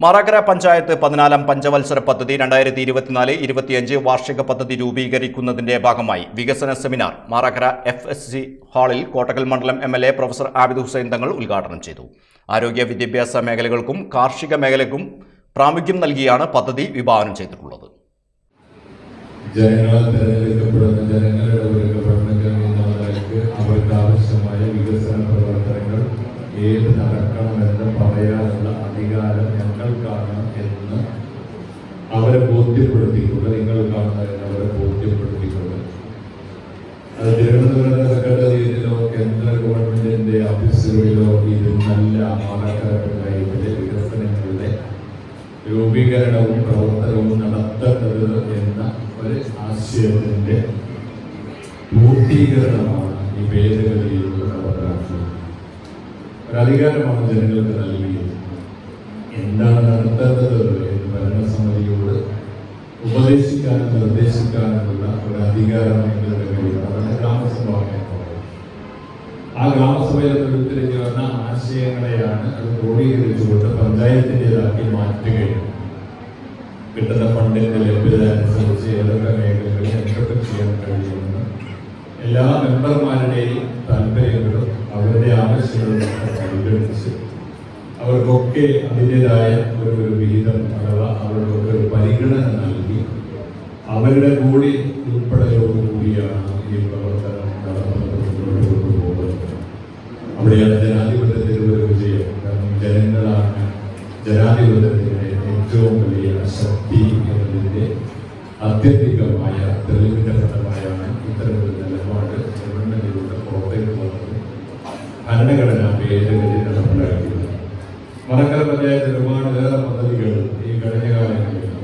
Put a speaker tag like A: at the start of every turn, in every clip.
A: മാറാക്കര പഞ്ചായത്ത് പതിനാലാം പഞ്ചവത്സര പദ്ധതി രണ്ടായിരത്തി ഇരുപത്തിനാല് ഇരുപത്തിയഞ്ച് വാർഷിക പദ്ധതി രൂപീകരിക്കുന്നതിന്റെ ഭാഗമായി വികസന seminar Marakkara F S C ഹാളിൽ കോട്ടകൽ മണ്ഡലം M L A professor Abid Hussain Thangal ഉദ്ഘാടനം ചെയ്തു. ആരോഗ്യ വിദ്യാഭ്യാസ മേഖലകൾക്കും കാർഷിക മേഖലയ്ക്കും പ്രാമുഖ്യം നൽകിയാണ് പദ്ധതി വിഭാവനം ചെയ്തിട്ടുള്ളത്.
B: ജനങ്ങളാൽ ആവശ്യമായ വികസന പ്രവർത്തനങ്ങൾ ഏത് നടക്കണമെന്ന് പറയാനുള്ള അധികാരം ഞങ്ങൾക്കാണ് എന്ന് അവരെ ബോധ്യപ്പെടുത്തിക്കൊണ്ട് നിങ്ങൾ കാണുന്ന അവരെ ബോധ്യപ്പെടുത്തിക്കൊണ്ട് തിരുവനന്തപുരം സെക്രട്ടേറിയറ്റിലോ കേന്ദ്ര ഗവൺമെന്റിന്റെ ഓഫീസുകളിലോ ഇത് നല്ല മാനക്കാരുടെ വികസനങ്ങളുടെ രൂപീകരണവും പ്രവർത്തനവും നടത്തേണ്ടത് എന്ന ഒരു ആശയത്തിന്റെ പൂർത്തീകരണമാണ് ഈ ഭേദഗതിയിലുള്ള പ്രവർത്തനം ഒരു അധികാരമാണ് ജനങ്ങൾക്ക് നൽകിയത്. എന്താണ് നടത്തേണ്ടത് എന്ന് ഭരണസമിതിയോട് ഉപദേശിക്കാനും നിർദ്ദേശിക്കാനുമുള്ള ഒരു അധികാരം എങ്കിലും അതാണ് ഗ്രാമസഭ ആ ഗ്രാമസഭയിൽ ഉരുത്തിരിഞ്ഞു വന്ന ആശയങ്ങളെയാണ് അത് ക്രോഡീകരിച്ചുകൊണ്ട് പഞ്ചായത്തിന്റെതാക്കി മാറ്റുകയും കിട്ടുന്ന ഫണ്ടിന്റെ ലഭ്യത അനുസരിച്ച് ഏതൊക്കെ മേഖലകളിൽ എന്തൊക്കെ ചെയ്യാൻ കഴിയുമെന്ന് എല്ലാ മെമ്പർമാരുടെയും താല്പര്യങ്ങളും അവരുടെ ആവശ്യങ്ങളും പരിഗണിച്ച് അവർക്കൊക്കെ അതിന്റെതായ ഒരു വിഹിതം അഥവാ അവർക്കൊക്കെ ഒരു പരിഗണന നൽകി അവരുടെ കൂടി ഉൾപ്പെടലോടുകൂടിയാണ് ഈ പ്രവർത്തനം നടത്തുന്നത് അവിടെയാണ് ജനാധിപത്യത്തിന്റെ ഒരു വിജയം. കാരണം ജനങ്ങളാണ് ജനാധിപത്യത്തിന്റെ ഏറ്റവും വലിയ ശക്തി എന്നതിന്റെ അത്യന്തികമായ തെളിവിന്റെ ഫലമായാണ് ഇത്തരമൊരു നിലപാട് ഗവൺമെന്റിലൂടെ പുറത്തേക്ക് വന്നത്. ഭരണഘടന ഭേദഗതി നടപ്പിലാക്കിയത്. മണക്കര പഞ്ചായത്തിൽ ഒരുപാടേറെ പദ്ധതികൾ ഈ കഴിഞ്ഞ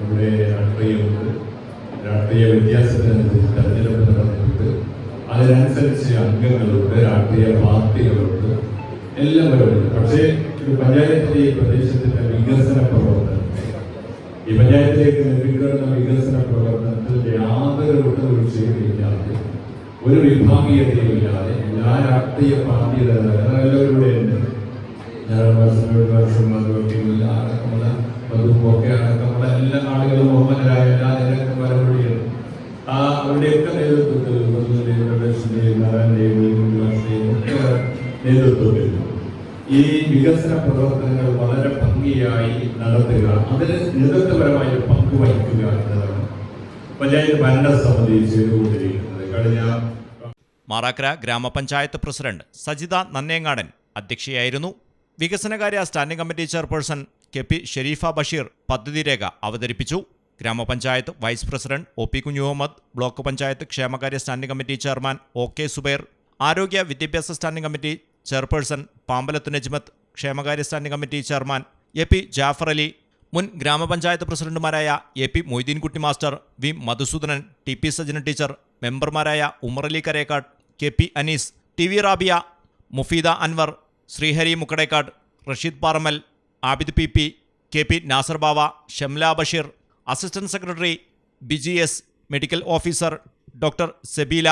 B: ഇവിടെ രാഷ്ട്രീയമുണ്ട്. രാഷ്ട്രീയ വ്യത്യാസത്തിനനുസരിച്ച് തെരഞ്ഞെടുപ്പ് നടന്നിട്ടുണ്ട് അതിനനുസരിച്ച് അംഗങ്ങളുണ്ട് രാഷ്ട്രീയ പാർട്ടികളുണ്ട് എല്ലാവരുമുണ്ട് പക്ഷേ ഒരു പഞ്ചായത്തിലെ ഈ പ്രദേശത്തിന്റെ വികസന പ്രവർത്തനം ഈ പഞ്ചായത്തിലേക്ക് നേരിടുന്ന വികസന പ്രവർത്തനത്തിൽ യാതൊരു വിട്ടുവീഴ്ചയുമില്ലാതെ ഒരു വിഭാഗീയതയുമില്ലാതെ എല്ലാ രാഷ്ട്രീയ പാർട്ടിയുടെ എല്ലാവരുടെ ഉണ്ട്. ഞായറാഴ്ച അടക്കമുള്ള മധുവൊക്കെ അടക്കമുള്ള നേതൃത്വത്തിൽ ഈ വികസന പ്രവർത്തനങ്ങൾ വളരെ ഭംഗിയായി നടത്തുക അതിന് നേതൃത്വപരമായ പങ്ക് വഹിക്കുക എന്നതാണ് പഞ്ചായത്ത് ഭരണസമിതി ചെയ്തുകൊണ്ടിരിക്കുന്നത്. കഴിഞ്ഞ
A: മാറാക്കര ഗ്രാമപഞ്ചായത്ത് പ്രസിഡന്റ് സജിത നന്നേങ്ങാടൻ അധ്യക്ഷയായിരുന്നു. വികസനകാര്യ standing committee chairperson K P Sherifa Basheer പദ്ധതി രേഖ അവതരിപ്പിച്ചു. ഗ്രാമപഞ്ചായത്ത് വൈസ് പ്രസിഡന്റ് ഒ പി കുഞ്ഞു മുഹമ്മദ് ബ്ലോക്ക് പഞ്ചായത്ത് ക്ഷേമകാര്യ standing committee chairman O K Zubair ആരോഗ്യ വിദ്യാഭ്യാസ standing committee chairperson Pambalath Najmath ക്ഷേമകാര്യ standing committee chairman A P Jafar Ali മുൻ ഗ്രാമപഞ്ചായത്ത് പ്രസിഡന്റുമാരായ A P Moideenkutty master V Madhusoodanan T P Sajana teacher മെമ്പർമാരായ Umarali Karekkad K P Anees T V Rabiya Mufeeda Anwar Sreehari Mukkadekkad Rasheed Paramal Abid P P K P Nasar Bava Shamla Basheer assistant secretary Biji S medical officer doctor Sebeela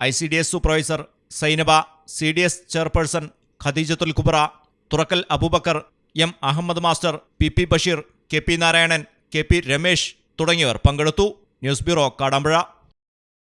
A: I C D S supervisor Zainaba C D S chairperson Khadeejathul Kubra Thurakkal Aboobacker M Ahammed master P P Basheer K P Narayanan K P Ramesh തുടങ്ങിയവർ പങ്കെടുത്തു. News bureau Kadampuzha.